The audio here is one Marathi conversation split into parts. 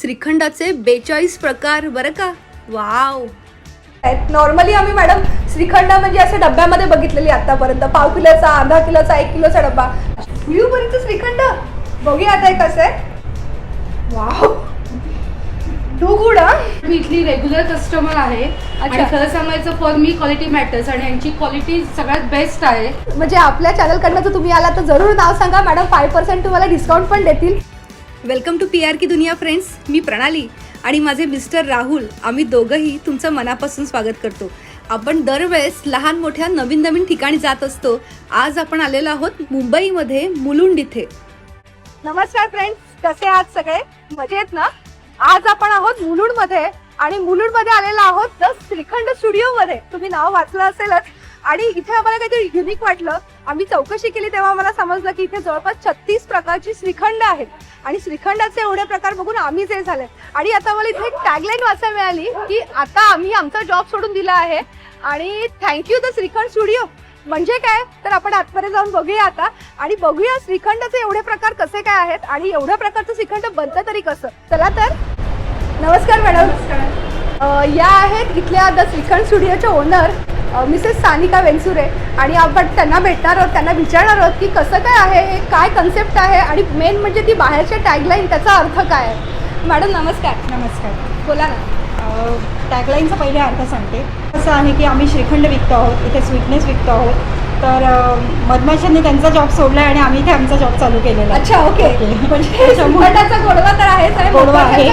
श्रीखंडाचे बेचाळीस प्रकार बरं का? वाव! नॉर्मली आम्ही मॅडम श्रीखंड म्हणजे असे डब्यामध्ये बघितलेली आतापर्यंत. पाव किलोचा अर्धा किलोचा एक किलोचा डब्बा. पर्यंत श्रीखंड. बघूया आता हे कसं आहे. वाव! मी इथली रेग्युलर कस्टमर आहे. आणि अच्छा. खरं सांगायचं फॉर मी क्वालिटी मॅटर्स आणि यांची क्वालिटी सगळ्यात बेस्ट आहे. म्हणजे आपल्या चॅनलकडनं जर तुम्ही आला तर जरूर नाव सांगा. मॅडम फाय पर्सेंट तुम्हाला डिस्काउंट पण देतील. वेलकम टू पी आर की दुनिया फ्रेंड्स मी प्रणाली आणि माझे मिस्टर राहुल आम्ही दोघंही तुमचं मनापासून स्वागत करतो. आपण दरवेळेस लहान मोठ्या नवीन नवीन ठिकाणी जात असतो. आज आपण आलेलो आहोत मुंबईमध्ये मुलुंड इथे. नमस्कार फ्रेंड्स कसे आहात सगळे? मजेत ना? आज आपण आहोत मुलुंडमध्ये आणि मुलुंडमध्ये आलेलो आहोत द श्रीखंड स्टुडिओ मध्ये. तुम्ही नाव वाचलं असेलच. आणि इथे आम्हाला काहीतरी युनिक वाटलं. आम्ही चौकशी केली तेव्हा आम्हाला समजलं की इथे जवळपास छत्तीस प्रकारची श्रीखंड आहेत. आणि श्रीखंडाचे एवढे प्रकार बघून आम्ही जे झाले. आणि आता मला इथे एक टॅगलाईन वाचायला मिळाली की आता आम्ही आमचा जॉब सोडून दिला आहे. आणि थँक्यू द श्रीखंड स्टुडिओ म्हणजे काय? तर आपण आतमध्ये जाऊन बघूया आता. आणि बघूया श्रीखंडाचे एवढे प्रकार कसे काय आहेत आणि एवढ्या प्रकारचं श्रीखंड बनतं तरी कसं. चला तर. नमस्कार मॅडम. नमस्कार. या आहेत इथल्या द श्रीखंड स्टुडिओच्या ओनर मिसेस सानिका वेंसुरे आणि आपण त्यांना भेटणार आहोत त्यांना विचारणार आहोत की कसं काय आहे हे काय कन्सेप्ट आहे आणि मेन म्हणजे ती बाहेरच्या टॅगलाईन त्याचा अर्थ काय आहे. मॅडम नमस्कार. नमस्कार. बोला ना. टॅगलाईनचा पहिले अर्थ सांगते. असं आहे की आम्ही श्रीखंड विकतो आहोत इथे स्वीटनेस विकतो आहोत. तर मधमाशांनी त्यांचा जॉब सोडला आणि आम्ही इथे आमचा जॉब चालू केलेला आहे. अच्छा ओके. म्हणजे गोडवा तर आहे गोडवा आहे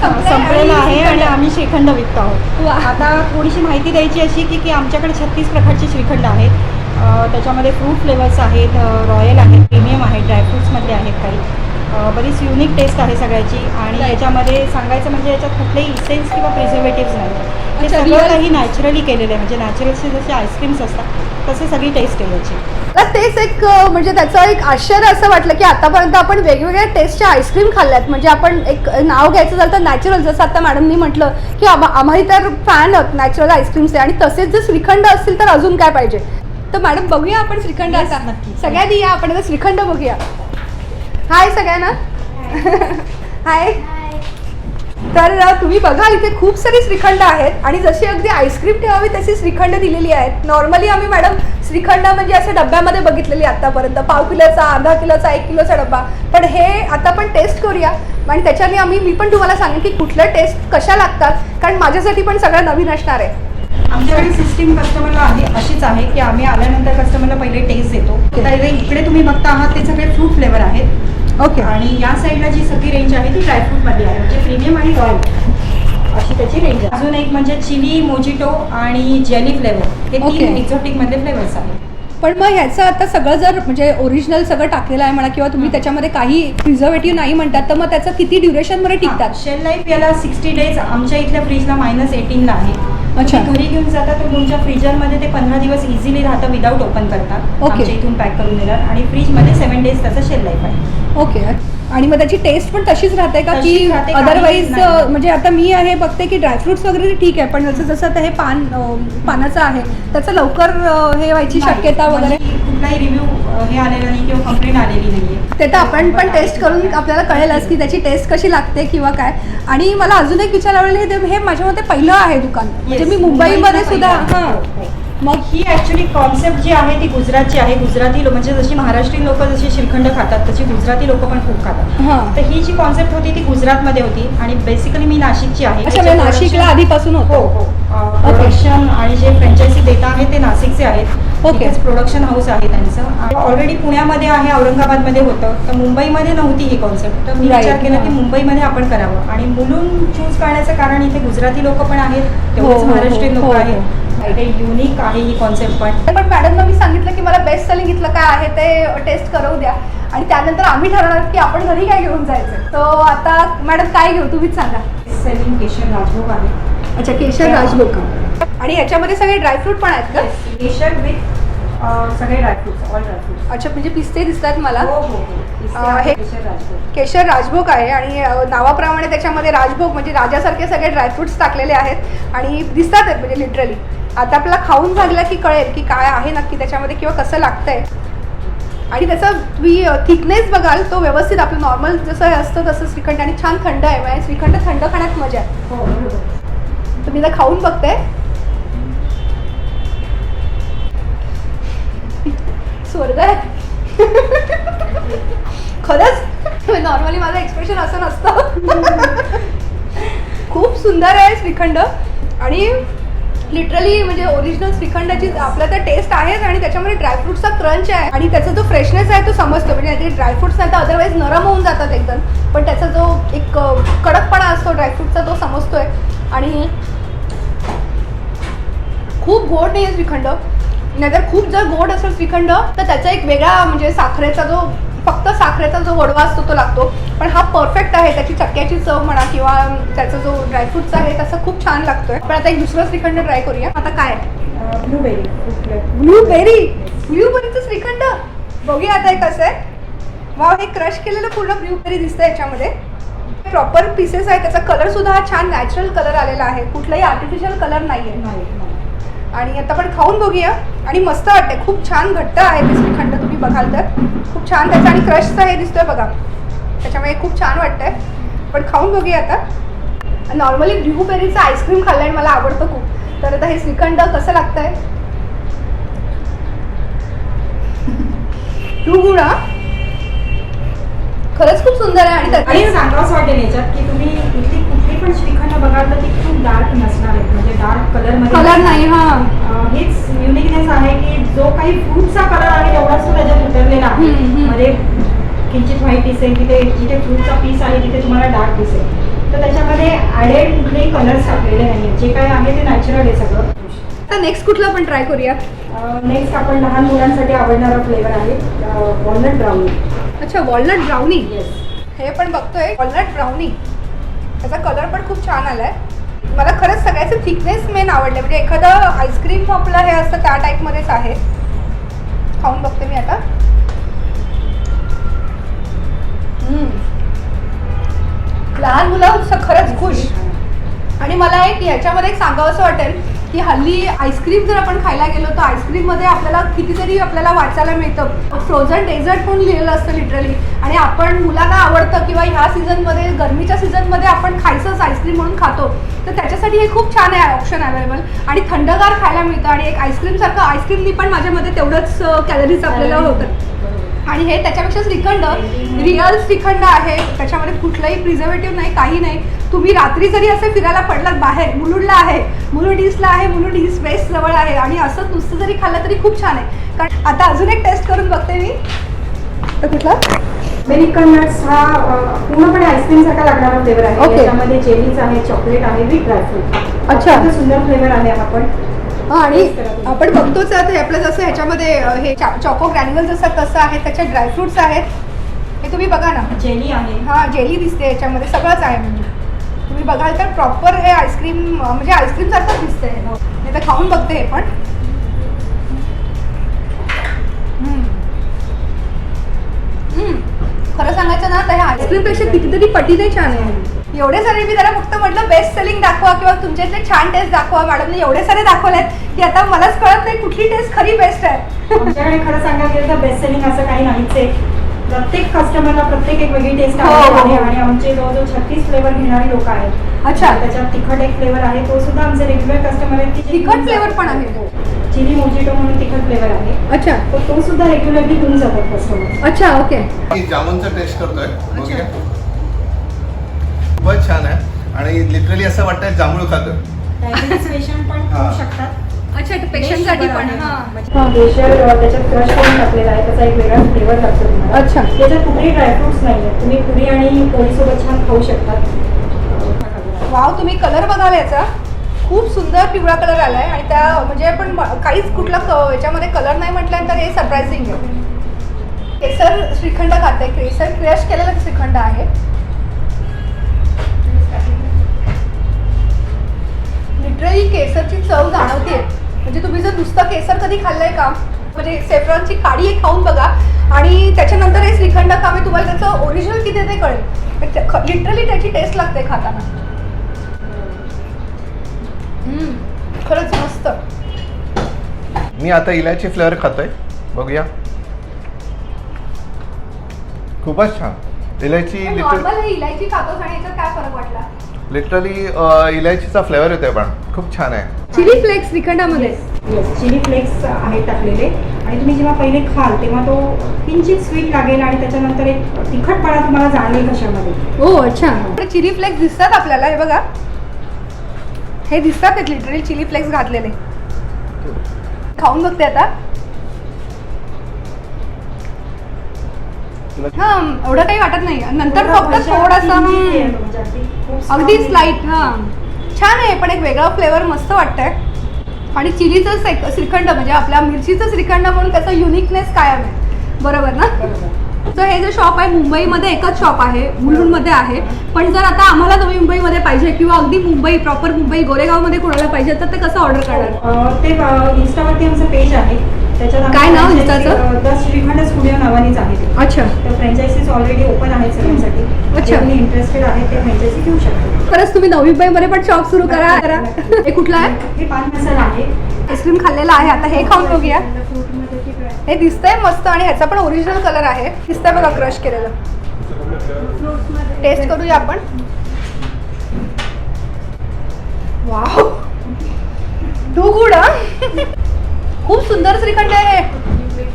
संपलेला आहे आणि आम्ही श्रीखंड विकतो आहोत. आता थोडीशी माहिती द्यायची अशी की की आमच्याकडे छत्तीस प्रकारचे श्रीखंड आहेत त्याच्यामध्ये फ्रूट फ्लेवर्स आहेत रॉयल आहेत प्रीमियम आहेत ड्रायफ्रुट्समधले आहेत काही बरीच युनिक टेस्ट आहे सगळ्याची आणि. याच्यामध्ये सांगायचं म्हणजे याच्यात कुठलेही इसेन्स किंवा प्रिझर्वेटिव्स नाही. हे अच्छा, सगळं काही नॅचरली केलेलं आहे. म्हणजे नॅचरलचे जसे आईस्क्रीम्स असतात तसे सगळी टेस्ट आहे याची. तेच एक म्हणजे त्याचं एक आश्चर्य असं वाटलं की आतापर्यंत आपण वेगवेगळ्या टेस्टच्या आईस्क्रीम खाल्ल्यात. म्हणजे आपण एक नाव घ्यायचं झालं तर नॅचरल जसं आता मॅडमनी म्हटलं की आम्हा तर फॅन आहोत नॅचरल आईस्क्रीमचे आणि तसेच जर श्रीखंड असतील तर अजून काय पाहिजे? तर मॅडम बघूया आपण श्रीखंड आता. नक्की. सगळ्यांनी या आपण श्रीखंड बघूया. हाय सगळ्यांना. हाय तर तुम्ही बघा इथे खूप सारी श्रीखंड आहेत आणि जशी अगदी आईस्क्रीम ठेवावी तशी श्रीखंड दिलेली आहेत. नॉर्मली आम्ही मॅडम श्रीखंड म्हणजे असं डब्यामध्ये बघितलेली आतापर्यंत. पाव किलोचा अर्धा किलोचा एक किलोचा डब्बा. पण हे आता आपण टेस्ट करूया. आणि त्याच्याने आम्ही मी पण तुम्हाला सांगेन की कुठलं टेस्ट कशा लागतात. कारण माझ्यासाठी पण सगळं नवीन असणार आहे. आमच्याकडे सिस्टीम कस्टमरला आहे अशीच आहे की आम्ही आल्यानंतर कस्टमरला पहिले टेस्ट देतो. तर इकडे तुम्ही बघता आहात ते सगळे फ्रूट फ्लेवर आहेत. ओके आणि या साईडला जी सगळी रेंज आहे ती ड्रायफ्रूटमध्ये आहे. म्हणजे प्रीमियम आणि रॉयल अशी त्याची रेंज आहे. अजून एक म्हणजे चिली मोजिटो आणि जेली फ्लेवर हे. तीन एक्झॉटिक मधले फ्लेवर्स आहेत. पण मग ह्याचं आता सगळं जर म्हणजे ओरिजिनल सगळं टाकलेलं आहे म्हणा किंवा तुम्ही त्याच्यामध्ये काही प्रिझर्वेटिव्ह नाही म्हणतात तर मग त्याचं किती ड्युरेशनमध्ये टिकतात? शेल लाईफ याला सिक्स्टी डेज आमच्या इथल्या फ्रीजला मायनस एटीनला आहे. अच्छा. घरी घेऊन जाता तर तुमच्या फ्रीजरमध्ये ते पंधरा दिवस इझिली राहतं विदाऊट ओपन करता. Okay. आमच्या इथून पॅक करून देणार आणि फ्रीजमध्ये सेवन डेज त्याचा शेल लाईफ आहे. ओके. आणि मग त्याची टेस्ट पण तशीच राहते का की तशीच राहते, काही अदरवाईज नाही. म्हणजे आता मी आहे बघते की ड्रायफ्रुट्स वगैरे ठीक आहे पण जसं जसं आता हे पान अं, पानाचं आहे त्याचं लवकर अं, हे व्हायची शक्यता वगैरे? म्हणजे कुठलाही रिव्ह्यू हे आलेला नाही किंवा कंप्लेंट आलेली नाहीये. ते तर आपण पण टेस्ट करून आपल्याला कळेलच की त्याची टेस्ट कशी लागते किंवा काय. आणि मला अजून एक विचारावं हे हे माझ्या मते पहिलं आहे दुकान. म्हणजे मी मुंबईमध्ये सुद्धा हो. मग ही ऍक्च्युली कॉन्सेप्ट जी आहे ती गुजरातची आहे. गुजराती लोक म्हणजे जशी महाराष्ट्रीयन लोक जशी श्रीखंड खातात तशी गुजराती लोक पण खूप खातात. हां. तर ही जी कॉन्सेप्ट होती ती गुजरातमध्ये होती आणि बेसिकली मी नाशिकची आहे. म्हणजे नाशिकला आधीपासून हो होतं हो प्रोडक्शन आणि जे फ्रँचायझी देत आहे ते नाशिकचे आहेत. तिथेच प्रोडक्शन हाऊस आहे त्यांचं. ऑलरेडी पुण्यामध्ये आहे औरंगाबादमध्ये होतं. तर मुंबईमध्ये नव्हती ही कॉन्सेप्ट तर मी विचार केला. की मुंबईमध्ये आपण करावं. आणि मुलून चूज करण्याचं कारण इथे गुजराती लोक पण आहेत तेवढेच हो, महाराष्ट्रीयन हो, लोक हो, आहेत. इथे युनिक आहे ही कॉन्सेप्ट पण. पण मॅडमला मी सांगितलं की मला बेस्ट सेलिंग इथलं काय आहे ते टेस्ट करू द्या. आणि त्यानंतर आम्ही ठरवणार की आपण घरी काय घेऊन जायचं तो आता मॅडम काय घेऊ? तुम्हीच सांगा. सेलिंग केशर राजभोग आहे. अच्छा केशर राजभोग. आणि याच्यामध्ये सगळे ड्रायफ्रूट पण आहेत का? केशर विथ सगळे ड्रायफ्रुट्स ऑल ड्रायफ्रुट्स अच्छा म्हणजे पिस्ते दिसतात मला. हो हो हो. हे- केशर राजभोग. केशर राजभोग आहे आणि नावाप्रमाणे त्याच्यामध्ये राजभोग म्हणजे राजासारखे सगळे ड्रायफ्रुट्स टाकलेले आहेत. आणि दिसतात म्हणजे लिटरली आता आपल्याला खाऊन झालं की कळेल की काय आहे नक्की त्याच्यामध्ये किंवा कसं लागतंय. आणि त्याचा तुम्ही थिकनेस बघाल तो व्यवस्थित आपलं नॉर्मल जसं असतं तसं श्रीखंड. आणि छान थंड आहे म्हणजे श्रीखंड थंड खाण्यात मजा आहे. हो तुम्ही आता खाऊन बघते स्वर्ग आहे. खरंच नॉर्मली माझं एक्सप्रेशन असं नसतं. खूप सुंदर आहे श्रीखंड. आणि लिटरली म्हणजे ओरिजिनल श्रीखंडाची आपला त्या टेस्ट आहेच आणि त्याच्यामध्ये ड्रायफ्रुट्सचा क्रंच आहे. आणि त्याचा जो फ्रेशनेस आहे तो समजतो. म्हणजे ते ड्रायफ्रुट्स नाही तर अदरवाईज नरम होऊन जातात एकदम. पण त्याचा जो एक कडकपणा असतो ड्रायफ्रुटचा तो समजतोय. आणि खूप गोड नाही आहे श्रीखंड. नाहीतर खूप जर गोड असेल श्रीखंड तर त्याचा एक वेगळा म्हणजे साखरेचा जो फक्त साखरेचा जो गोडवा असतो तो लागतो. पण हा परफेक्ट आहे त्याची चक्क्याची चव म्हणा किंवा त्याचा जो ड्रायफ्रुटचा आहे त्याचा खूप छान लागतोय. पण आता एक दुसरं श्रीखंड ट्राय करूया. आता काय? ब्लूबेरी ब्लूबेरी ब्लूबेरीचं श्रीखंड? बघूया आता हे कसं आहे. वाव हे क्रश केलेलं पूर्ण ब्लूबेरी दिसतं याच्यामध्ये. प्रॉपर पीसेस आहे त्याचा कलर सुद्धा हा छान नॅचरल कलर आलेला आहे. कुठलाही आर्टिफिशियल कलर नाही आहे आणि आता आपण खाऊन बघूया. आणि मस्त वाटते खूप छान घट्ट आहे ते श्रीखंड तुम्ही बघाल तर. खूप छान त्याचं आणि क्रशचं हे दिसतोय बघा. त्याच्यामुळे खूप छान वाटतंय. पण खाऊन बघूया आता. नॉर्मली ब्ल्यूबेरीचं आईस्क्रीम खाल्लं आणि मला आवडतं खूप. तर आता हे श्रीखंड कसं लागतंय? गुड हा? खरंच खूप सुंदर आहे आणि सांगावं वाटेल याच्यात की तुम्ही पण श्रीखंड बघाल तर ती खूप डार्क नसणार आहेत. म्हणजे डार्क कलरमध्ये कलर नाही हा. हेच युनिकनेस आहे की जो काही फ्रूटचा कलर आहे तेवढाच तो त्याच्यात उतरलेला आहे. मध्ये किंचित व्हाईट दिसेल तिथे जिथे फ्रूटचा पीस आहे तिथे तुम्हाला डार्क दिसेल. तर त्याच्यामध्ये ॲडेड कुठलेही कलर्स टाकलेले नाही जे काय आहे ते नॅचरल आहे सगळं. आता नेक्स्ट कुठला पण ट्राय करूया? नेक्स्ट आपण लहान मुलांसाठी आवडणारा फ्लेवर आहे वॉलनट ब्राउनी अच्छा वॉलनट ब्राउनी येस हे पण बघतोय वॉलनट ब्राउनी त्याचा कलर पण खूप छान आलाय. मला खरंच सगळ्याचं थिकनेस मेन आवडले. म्हणजे एखादं आईस्क्रीम आपलं हे असतं त्या टाईपमध्येच आहे. खाऊन बघते मी आता. लहान मुलं खरंच खुश. आणि मला एक याच्यामध्ये एक सांगावंसं वाटेल. की हल्ली आईस्क्रीम जर आपण खायला गेलो तर आईस्क्रीममध्ये आपल्याला कितीतरी आपल्याला वाचायला मिळतं. फ्रोझन डेझर्ट म्हणून लिहिलेलं असतं लिटरली आणि आपण मुलांना आवडतं किंवा ह्या सीझनमध्ये गरमीच्या सीझनमध्ये आपण खायचंच आईस्क्रीम म्हणून खातो. तर त्याच्यासाठी हे खूप छान आहे ऑप्शन अवेलेबल आणि थंडगार खायला मिळतं. आणि एक आईस्क्रीमसारखं आईस्क्रीमनी पण माझ्यामध्ये तेवढंच कॅलरीज आपल्याला होतं आणि हे त्याच्यापेक्षा श्रीखंड रिअल श्रीखंड आहे. त्याच्यामध्ये कुठलंही प्रिझर्वेटिव्ह नाही काही नाही. तुम्ही रात्री जरी असे फिरायला पडलात बाहेर मुलुंडला आहे मुलुंड ईस्टला आहे मुलुंड ईस्ट वेस्ट जवळ आहे आणि असं नुसतं जरी खाल्लं तरी खूप छान आहे. कारण आता अजून एक टेस्ट करून बघते मी. तर कुठला? अमेरिकन नट्स हा पूर्णपणे आईस्क्रीम सारखा लागणारा फ्लेवर आहे. त्याच्यामध्ये जेलीज आहे चॉकलेट आहे विथ ड्रायफ्रूट अच्छा. सुंदर फ्लेवर आहे हा पण हा आणि आपण बघतोच आता हे आपलं जसं ह्याच्यामध्ये हे चॉको ग्रॅन्युअल जसं तसं आहे त्याच्यात ड्रायफ्रुट्स आहेत. हे तुम्ही बघा ना. जेली आहे. हा जेली दिसते याच्यामध्ये सगळंच आहे म्हणजे. तुम्ही बघाल तर प्रॉपर हे आईस्क्रीम म्हणजे आईस्क्रीम सारखंच दिसतंय नाही तर खाऊन बघते हे पण. खरं सांगायचं ना तर ह्या आईस्क्रीमपेक्षा कितीतरी पटीने छान आहे. एवढे सारे मी त्याला फक्त म्हटलं बेस्ट सेलिंग दाखवा किंवा तुमच्या इथले छान टेस्ट दाखवा मॅडमने एवढे सारे दाखवलेत की आता मलाच कळत नाही कुठली टेस्ट खरी बेस्ट आहे आमच्याकडे खरं सांगायला गेलं तर बेस्ट सेलिंग असं काही नाहीच आहे प्रत्येक कस्टमरला प्रत्येक एक वेगळी टेस्ट हो, हो, आहे हो. आणि आमचे जवळजवळ छत्तीस फ्लेवर घेणारी लोक आहेत अच्छा. त्याच्यात तिखट एक फ्लेवर आहे तो सुद्धा आमचे रेग्युलर कस्टमर आहेत तिखट जातात. पण आहे? हो. चिली मोजिटो म्हणून तिखट फ्लेवर आहे अच्छा तर तो सुद्धा रेग्युलरली घेऊन जातात कस्टमर अच्छा ओके जामुनचा टेस्ट करतोय खूपच छान आहे. आणि लिटरली असं वाटतंय जांभूळ पेशंट पण हा. खाऊ शकतात. अच्छा पण हां. केशर अ, त्याच्यात क्रश करून टाकलेला आहे. त्याचा एक वेगळा फ्लेवर लागतो तुम्हाला. अच्छा. त्याच्यात कुठेही ड्रायफ्रुट्स नाही आहेत तुम्ही पुरी आणि पोळीसोबत छान खाऊ शकतात वाव तुम्ही कलर बघाल याचा. खूप सुंदर पिवळा कलर आलाय. आणि त्या म्हणजे आपण म- काहीच कुठला क- याच्यामध्ये कलर नाही म्हटल्यानंतर हे सरप्रायझिंग आहे. केसर श्रीखंड खाते. केसर क्रश केलेलं श्रीखंड आहे. लिटरली केसरची चव जाणवते म्हणजे तुम्ही जर नुसतं केसर कधी खाल्लंय का? म्हणजे सेफ्रॉनची काडी एक खाऊन बघा. आणि त्याच्यानंतर हे श्रीखंड खावे तुम्हाला त्याचं ओरिजिनल किती ते कळेल. लिटरली त्याची टेस्ट लागते खाताना. हम्म, खरंच मस्त. मी आता इलायची फ्लेवर खातोय. बघूया. खूपच छान. इलायची नॉर्मल हे इलायची खातोस आणि याच्यात काय फरक वाटला? लिटरली इलायचीचा फ्लेवर येतोय पण. खूप छान आहे. चिली फ्लेक्स श्रीखंडामध्ये? येस चिली फ्लेक्स आहेत टाकलेले. आणि तुम्ही जेव्हा पहिले खाल तेव्हा तो किंचित स्वीट लागेल आणि त्याच्यानंतर एक तिखटपणा तुम्हाला जाणवेल कशामध्ये. हो अच्छा. चिली फ्लेक्स दिसतात आपल्याला हे बघा. हे दिसतात लिटरली चिली फ्लेक्स घातलेले. खाऊन बघते आता. हा एवढं काही वाटत नाही. नंतर फक्त थोडासा अगदी स्लाईट हा. छान आहे पण एक वेगळा फ्लेवर मस्त वाटतंय. आणि चिलीचं श्रीखंड म्हणजे आपल्या मिरचीचं श्रीखंड म्हणून त्याचा युनिकनेस कायम आहे. बरोबर ना? तर हे जे शॉप आहे मुंबईमध्ये एकच शॉप आहे मुलुंडमध्ये आहे. पण जर आता आम्हाला नवी मुंबईमध्ये पाहिजे किंवा अगदी मुंबई प्रॉपर मुंबई गोरेगावमध्ये कोणाला पाहिजे तर ते कसं ऑर्डर करणार? अ, ते अ, इन्स्टावरती आमचं पेज आहे. काय नाव? अ, द श्रीखंड स्टुडिओ नावानेच आहे अच्छा. तर फ्रँचायसीज ऑलरेडी ओपन आहेत सगळ्यांसाठी. अच्छा. कोणी इंटरेस्टेड आहे ते फ्रँचायसी घेऊ शकतो खरंच तुम्ही नवी मुंबईमध्ये पण शॉप सुरू करा. करा हे कुठलं आहे? हे पान मसाला आहे. आईस्क्रीम खाल्लेलं आहे. आता हे खाऊन बघूया. हे दिसतंय मस्त आणि ह्याचा पण ओरिजिनल कलर आहे. दिसतंय बघा क्रश केलेलं. टेस्ट करूया आपण. वाव टू गुड खूप सुंदर श्रीखंड आहे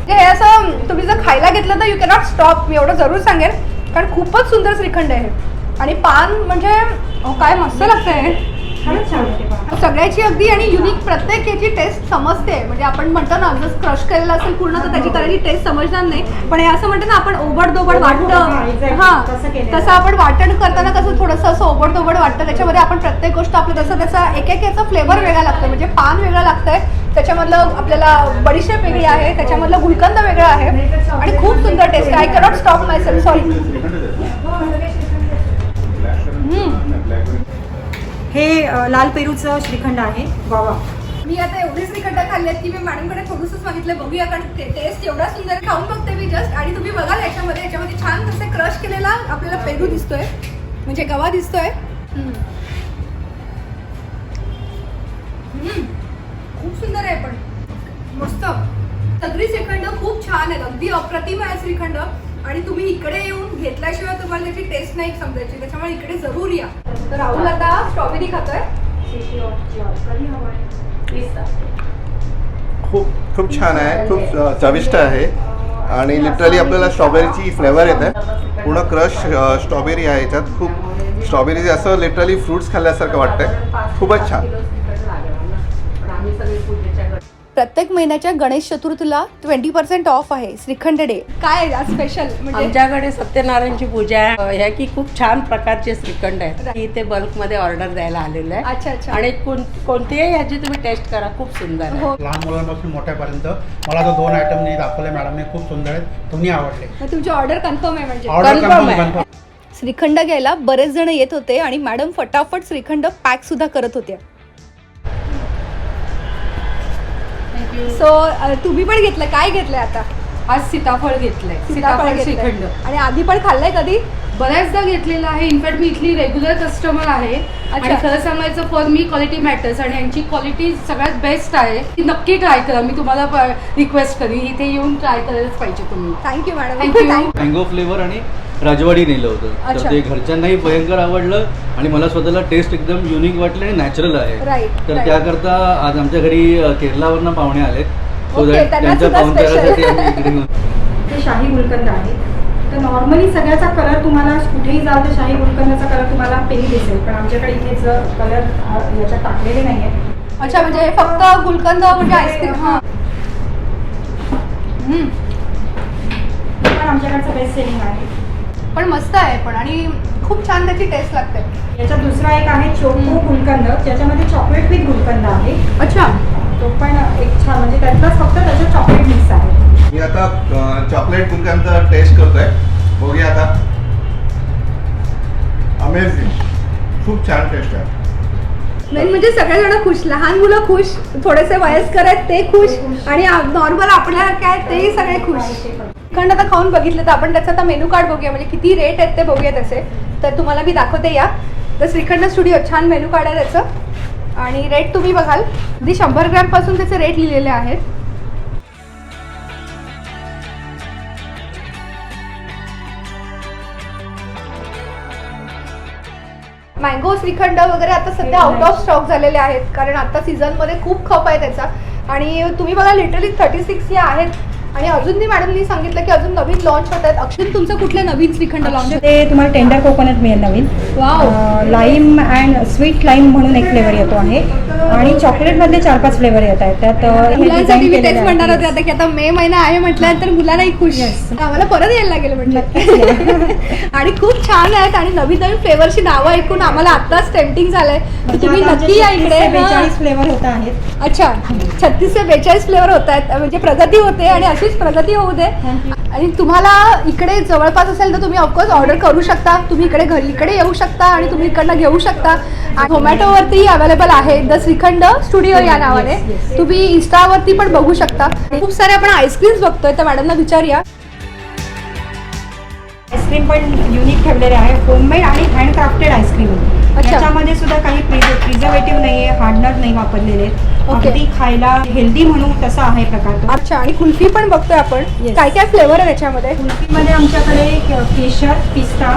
हे. असं तुम्ही जर खायला घेतलं तर यू कॅनॉट स्टॉप मी एवढं जरूर सांगेन. कारण खूपच सुंदर श्रीखंड आहे. आणि पान म्हणजे काय मस्त छान आहे सगळ्याची अगदी आणि युनिक प्रत्येक याची टेस्ट समजते. म्हणजे आपण म्हणतो ना जर क्रश केलेलं असेल पूर्ण तर त्याची करायची टेस्ट समजणार नाही. पण हे असं म्हणतो ना आपण ओबड दोबड वाटतं. हा तसं आपण वाटण करताना कसं थोडंसं असं ओबड दोबड वाटतं. त्याच्यामध्ये आपण प्रत्येक गोष्ट आपलं तसं त्याचा एक एक याचा फ्लेवर वेगळा लागतो. म्हणजे पान वेगळं लागतंय. त्याच्यामधलं आपल्याला बडीशेप वेगळी आहे त्याच्यामधलं गुलकंद वेगळं आहे आणि खूप सुंदर taste I cannot stop myself sorry हे लाल पेरूचं श्रीखंड आहे. गोवा मी आता एवढी श्रीखंड खाल्ली आहेत की मी मॅडमकडे थोडंसं मागितलं बघूया कारण टेस्ट एवढा सुंदर. खाऊन बघते मी जस्ट आणि तुम्ही बघाल याच्यामध्ये याच्यामध्ये छान असे क्रश केलेला आपल्याला पेरू दिसतोय. म्हणजे गवा दिसतोय. खूप सुंदर आहे पण. मस्त. सगळी श्रीखंड खूप छान आहेत. अगदी अप्रतिम आहे श्रीखंड. आणि तुम्ही इकडे येऊन घेतल्याशिवाय तुम्हाला त्याची टेस्ट नाही समजायची. त्याच्यामुळे इकडे जरूर या. तर राहुल आता स्ट्रॉबेरी खातोय. खूप खूप छान आहे. खूप चविष्ट आहे. आणि लिटरली आपल्याला स्ट्रॉबेरीची फ्लेवर येत आहे. पूर्ण क्रश स्ट्रॉबेरी आहे याच्यात. खूप स्ट्रॉबेरी असं लिटरली फ्रुट्स खाल्ल्यासारखं वाटतंय. खूपच छान. प्रत्येक महिन्याच्या गणेश चतुर्थीला ट्वेंटी पर्सेंट ऑफ आहे. श्रीखंड डे काय आहे स्पेशल म्हणजे आमच्याकडे सत्यनारायणची पूजा आहे. ह्या की खूप छान प्रकारचे श्रीखंड Right. आहे इथे बल्कमध्ये ऑर्डर द्यायला आलेलं आहे. अच्छा अच्छा. आणि कोण कोणतीही ह्याची तुम्ही टेस्ट करा. खूप सुंदर आहे. हो. लहान मुलांपासून मोठ्यापर्यंत. मला जो दोन आयटम दाखवले मॅडमने खूप सुंदर आहेत. तुम्ही आवडले. मग तुमची ऑर्डर कन्फर्म आहे म्हणजे. ऑर्डर Confirm कन्फर्म आहे. कन्फर्म श्रीखंड घ्यायला बरेच जण येत होते आणि मॅडम फटाफट श्रीखंड पॅक सुद्धा करत होत्या सो तुम्ही पण घेतलं काय घेतलंय आता? आज सीताफळ घेतलंय. सीताफळ सीताफळ घेतलंय. श्रीखंड. आणि आधी पण खाल्लंय कधी? बऱ्याचदा घेतलेलं आहे. इनफॅक्ट मी इथली रेग्युलर कस्टमर आहे. आणि खरं सांगायचं फॉर मी क्वालिटी मॅटर्स आणि यांची क्वालिटी सगळ्यात बेस्ट आहे. ती नक्की ट्राय करा. मी तुम्हाला रिक्वेस्ट करीन. इथे येऊन ट्राय करायलाच पाहिजे तुम्ही. Thank you madam Thank you. Mango flavour आणि राजवाडी नेलं होतं. अच्छा. तर ते घरच्यांनाही भयंकर आवडलं आणि मला स्वतःला टेस्ट एकदम युनिक वाटलं आणि नॅचरल आहे. Right, तर right. त्याकरता आज आमच्या घरी अ, केरलावरनं पाहुणे आलेत. सो Okay, दॅट त्यांना त्यांच्या सुद्धा पाहुणचारासाठी special. आम्ही इकडे घेऊन शाही गुलकंद आहे तर नॉर्मली सगळ्याचा कलर तुम्हाला कुठेही जाल तर शाही गुलकंदाचा कलर तुम्हाला पेन दिसेल. पण आमच्याकडे इथे जर कलर याच्यात टाकलेले नाही आहे अच्छा म्हणजे हे फक्त गुलकंद म्हणजे आईस्क्रीम हा. पण आमच्याकडचं बेस्ट सेलिंग आहे. पण मस्त आहे पण. आणि खूप छान त्याची टेस्ट लागते. याच्यात दुसरा एक आहे चोको गुलकंद ज्याच्यामध्ये चॉकलेट विथ गुलकंद आहे. अच्छा. तो पण एक छान म्हणजे त्यातलाच फक्त त्याच्यात चॉकलेट मिक्स आहे. मी आता चॉकलेट गुलकंदचा टेस्ट करतोय. बघूया आता. अमेझिंग खूप छान टेस्ट आहे. मेन म्हणजे सगळेजण खुश. लहान मुलं खुश. थोडेसे वयस्कर आहेत ते खुश. आणि नॉर्मल आपल्याला काय तेही सगळे खुश. श्रीखंड आता खाऊन बघितलं तर आपण त्याचा आता मेनू कार्ड बघूया. म्हणजे किती रेट आहेत ते बघूया त्याचे. तर तुम्हाला मी दाखवते या. तर श्रीखंड स्टुडिओ छान मेनू कार्ड आहे त्याचं. आणि रेट तुम्ही बघाल. अगदी शंभर ग्रॅमपासून त्याचे रेट लिहिलेले आहेत. मँगो श्रीखंड वगैरे आता सध्या आउट ऑफ स्टॉक झालेले आहेत. कारण आता सीझनमध्ये खूप खप आहे त्याचा. आणि तुम्ही बघा लिटरली थर्टी सिक्स या आहेत. आणि अजून मॅडमनी सांगितलं की अजून नवीन लॉन्च होत आहेत. अक्षय तुमचं कुठलं नवीन श्रीखंड लॉन्च ते तुम्हाला टेंडर कोकोनट मिळेल नवीन. Wow lime and sweet lime म्हणून एक फ्लेवर येतो आहे. आणि चॉकलेटमधले चार पाच फ्लेवर येत आहेत. त्यात हे मुलांसाठी मी तेच म्हणणार. होते आता की आता मे महिना आहे म्हटल्यानंतर मुलांनाही खुश. आम्हाला परत यायला लागेल म्हटलं. आणि खूप छान आहेत आणि नवीन नवीन फ्लेवरची नावं ऐकून आम्हाला आत्ताच टेम्पटिंग झालंय. तर तुम्ही नक्की या इकडे. 36 ते. 42 फ्लेवर होत आहेत. अच्छा. छत्तीस ते बेचाळीस फ्लेवर होत आहेत. म्हणजे प्रगती होते आणि अशीच प्रगती होऊ दे. आणि तुम्हाला इकडे जवळपास असेल तर तुम्ही ऑफकोर्स ऑर्डर करू शकता. तुम्ही इकडे घरी इकडे येऊ शकता आणि तुम्ही इकडनं घेऊ शकता. आणि झोमॅटोवरती अवेलेबल आहे. द श्रीखंड स्टुडिओ या नावाने. तुम्ही इन्स्टावरती पण बघू शकता. खूप सारे आपण आईस्क्रीम्स बघतोय तर मॅडमना विचारूया. आईस्क्रीम पण युनिक ठेवलेले आहे. होममेड आणि हँडक्राफ्टेड आईस्क्रीम. त्याच्यामध्ये सुद्धा काही प्रिझर्वेटिव्ह नाही आहे हार्डनर नाही वापरलेले. अगदी खायला हेल्दी म्हणू तसा आहे प्रकार तो. अच्छा आणि कुल्फी पण बघतोय आपण. Yes. काय काय फ्लेवर आहे त्याच्यामध्ये? कुल्फीमध्ये आमच्याकडे केशर पिस्ता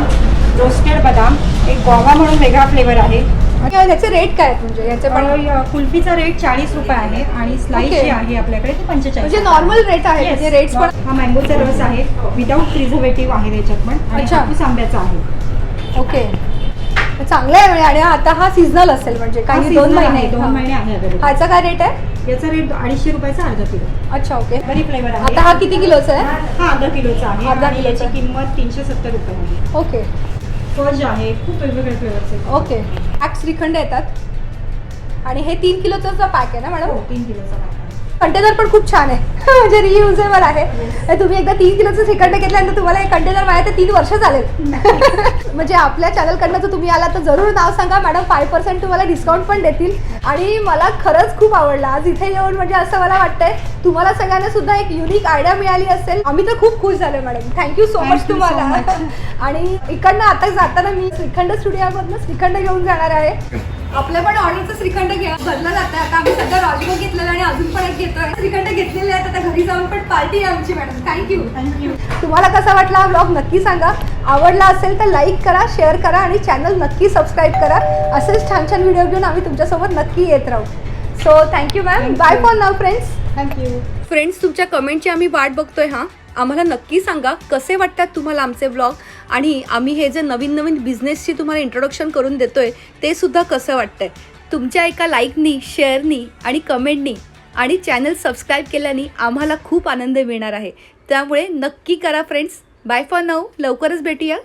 रोस्टेड बदाम एक गोवा म्हणून वेगळा फ्लेवर आहे. आणि त्याचे रेट काय आहेत म्हणजे? याचे पण कुल्फीचा रेट चाळीस रुपये आहे आणि स्लाइस Okay. जे आहे आपल्याकडे ते पंचेचाळीस म्हणजे नॉर्मल रेट आहे. म्हणजे रेट्स पण हा मँगोचा रस आहे. विदाऊट प्रिझर्वेटिव्ह आहे त्याच्यात पण. आणि अच्छा. हापूस आंब्याचा आहे. ओके चांगलं आहे म्हणजे आणि आता हा सीझनल असेल म्हणजे काही दोन महिने दोन. महिने आहे available. ह्याचा काय रेट आहे? याचा रेट अडीचशे रुपयाचा अर्धा किलो. अच्छा ओके बरी फ्लेवर आहे. आता हा किती किलोचा आहे? हा अर्धा किलोचा आहे. अर्धा आणि किलोचा. याची किंमत तीनशे सत्तर रुपये आहे ओके फज आहे खूप वेगवेगळे फ्लेवर्स ओके पॅक श्रीखंड येतात. आणि हे तीन किलोचा पॅक आहे ना मॅडम हो तीन किलोचा pack. आहे. कंटेनर पण खूप छान आहे. म्हणजे रियुजेबल आहे. तुम्ही एकदा तीन किलोचं श्रीखंड घेतल्यानंतर तुम्हाला हे कंटेनर माझ्या ते तीन वर्ष चालेल म्हणजे आपल्या चॅनलकडनं जर तुम्ही आला तर जरूर नाव सांगा. मॅडम फाय पर्सेंट तुम्हाला डिस्काउंट पण देतील. आणि मला खरंच खूप आवडलं. आज इथे येऊन म्हणजे असं मला वाटतंय तुम्हाला सगळ्यांना सुद्धा एक युनिक आयडिया मिळाली असेल. आम्ही तर खूप खुश झालो मॅडम थँक्यू सो मच तुम्हाला. आणि इकडनं आता जाताना मी श्रीखंड स्टुडिओमधनं श्रीखंड घेऊन जाणार आहे. आपल्या पण ऑर्डरचं श्रीखंड घ्या. बदलं जातं. आता आम्ही सध्या राजभोग घेतलेलं आणि अजून पण एक घेतोय. श्रीखंड घेतलेले आहेत. आता घरी जाऊन पण पार्टी आहे आमची मॅडम. थँक्यू थँक्यू तुम्हाला कसा वाटला हा ब्लॉग नक्की सांगा. आवडला असेल तर लाईक करा शेअर करा आणि चॅनल नक्की सबस्क्राईब करा. असेच छान छान व्हिडिओ घेऊन आम्ही तुमच्यासोबत नक्की येत राहू. So thank you ma'am bye. For now friends thank you friends तुमच्या कमेंटची आम्ही वाट बघतोय हां. आम्हाला नक्की सांगा कसे वाटतात तुम्हाला आमचे ब्लॉग आणि आम्ही हे जे नवीन नवीन बिझनेसची तुम्हाला इंट्रोडक्शन करून देतोय ते सुद्धा कसं वाटतंय? तुमच्या एका लाईकनी शेअरनी आणि कमेंटनी आणि चॅनल सबस्क्राईब केल्याने आम्हाला खूप आनंद मिळणार आहे. त्यामुळे नक्की करा फ्रेंड्स बाय फॉर नाऊ लवकरच भेटूया.